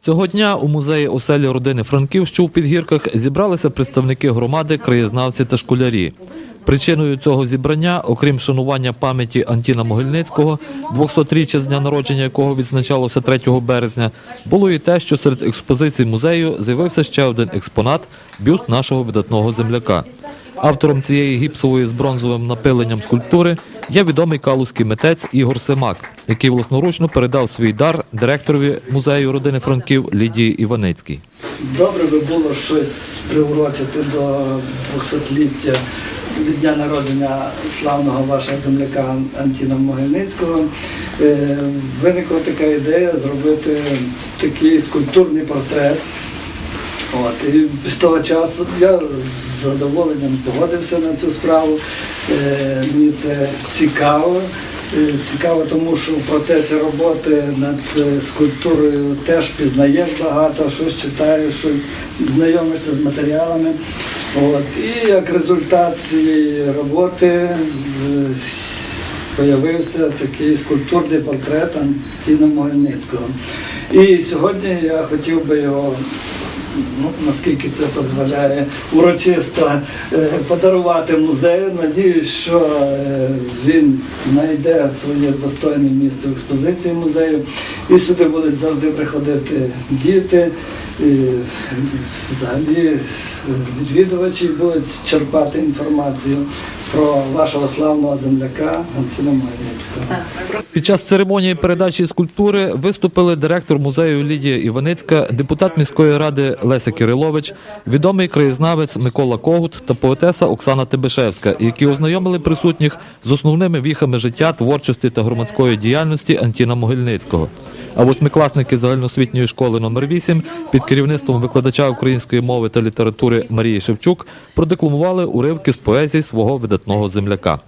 Цього дня у музеї оселі родини Франків, що у підгірках, зібралися представники громади, краєзнавці та школярі. Причиною цього зібрання, окрім шанування пам'яті Антіна Могильницького, 200-річчя з дня народження якого відзначалося 3 березня, було і те, що серед експозицій музею з'явився ще один експонат бюст нашого видатного земляка. Автором цієї гіпсової з бронзовим напиленням скульптури є відомий калузький митець Ігор Семак, який власноручно передав свій дар директорові музею родини Франків Лідії Іваницькій. Добре би було щось приурочити до 200-ліття від дня народження славного вашого земляка Антіна Могильницького. Е, Виникла така ідея зробити такий скульптурний портрет. От, і з того часу я з задоволенням погодився на цю справу. Е, мені це цікаво. Е, Цікаво, тому що в процесі роботи над е, скульптурою теж пізнаєш багато, щось читаєш, щось знайомишся з матеріалами. От. І як результат цієї роботи е, появився такий скульптурний портрет Антіна Могильницького. І сьогодні я хотів би його, ну, наскільки це дозволяє, урочисто е, подарувати музею. Надіюсь, що е, він знайде своє достойне місце в експозиції музею. І сюди будуть завжди приходити діти. І взагалі е, відвідувачі будуть черпати інформацію про вашого славного земляка Антіна Могильницького. Під час церемонії передачі скульптури виступили директор музею Лідія Іваницька, депутат міської ради Леся Кирилович, відомий краєзнавець Микола Когут та поетеса Оксана Тибишевська, які ознайомили присутніх з основними віхами життя, творчості та громадської діяльності Антіна Могильницького. А восьмикласники загальноосвітньої школи номер 8 під керівництвом викладача української мови та літератури Марії Шевчук продекламували уривки з поезії свого видатного земляка.